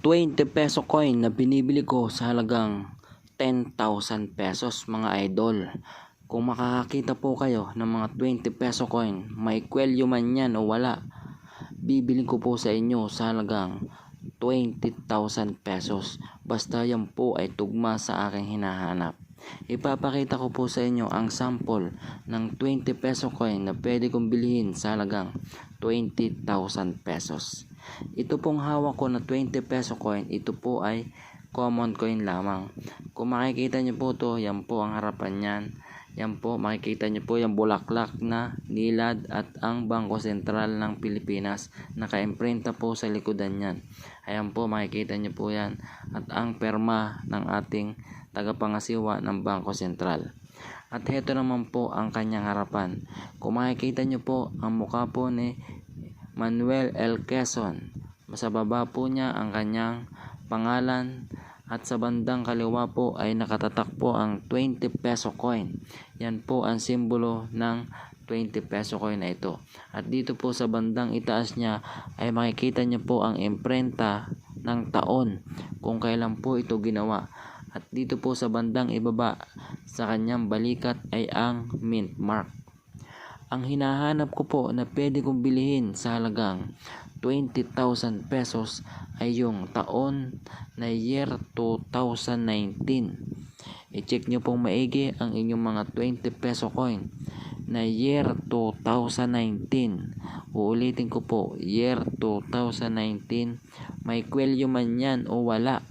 20 peso coin na binibili ko sa halagang 10,000 pesos mga idol. Kung makakakita po kayo ng mga 20 peso coin, may kwelyo man yan o wala, bibili ko po sa inyo sa halagang 20,000 pesos. Basta yan po ay tugma sa aking hinahanap. Ipapakita ko po sa inyo ang sample ng 20 peso coin na pwede kong bilhin sa halagang 20,000 pesos. Ito pong hawak ko na 20 peso coin, ito po ay common coin lamang. Kung makikita nyo po to, yan po ang harapan niyan. Yan po, makikita nyo po yung bulaklak na nilad at ang Bangko Sentral ng Pilipinas. Naka-imprinta po sa likodan yan. Ayan po, makikita nyo po yan. At ang perma ng ating tagapangasiwa ng Bangko Sentral. At heto naman po ang kanyang harapan. Kung makikita nyo po, ang mukha po ni Manuel L. Quezon. Sa baba po niya ang kanyang pangalan at sa bandang kaliwa po ay nakatatak po ang 20 peso coin. Yan po ang simbolo ng 20 peso coin na ito. At dito po sa bandang itaas niya ay makikita niyo po ang imprenta ng taon kung kailan po ito ginawa. At dito po sa bandang ibaba sa kanyang balikat ay ang mint mark. Ang hinahanap ko po na pwede kong bilhin sa halagang 20,000 pesos ay yung taon na year 2019. I-check nyo pong maigi ang inyong mga 20 peso coin na year 2019. Uulitin ko po, year 2019. May kwelyo man yan o wala.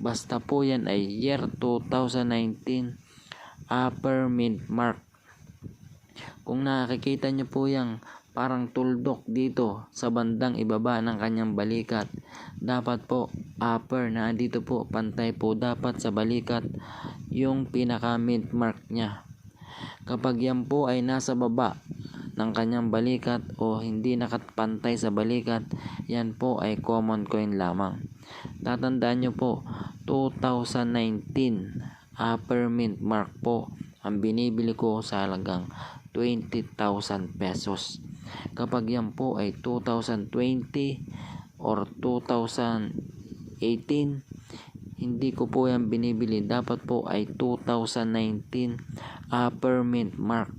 Basta po yan ay year 2019 upper mint mark. Kung nakikita nyo po yung parang tuldok dito sa bandang ibaba ng kanyang balikat, dapat po upper na dito po pantay po dapat sa balikat yung pinaka mint mark niya. Kapag yan po ay nasa baba ng kanyang balikat o hindi nakapantay sa balikat, yan po ay common coin lamang. Tatandaan nyo po, 2019 upper mint mark po ang binibili ko sa halagang 20,000 pesos. Kapag yan po ay 2020 or 2018, hindi ko po yan binibili. Dapat po ay 2019 upper mint mark.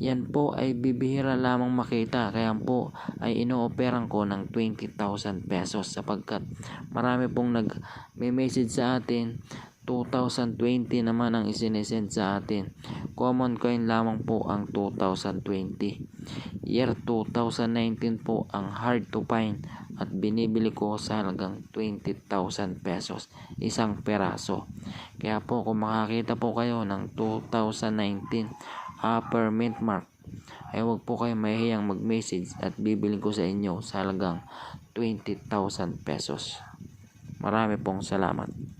Yan po ay bibihira lamang makita kaya po ay inooperan ko ng 20,000 pesos sapagkat marami pong nag-message sa atin 2020 naman ang isinesend sa atin. Common coin lamang po ang 2020. Year 2019 po ang hard to find at binibili ko sa halagang 20,000 pesos isang peraso. Kaya po kung makakita po kayo ng 2019 upper mint mark ay huwag po kayo mahihiyang mag-message at bibili ko sa inyo sa halagang 20,000 pesos. Marami pong salamat.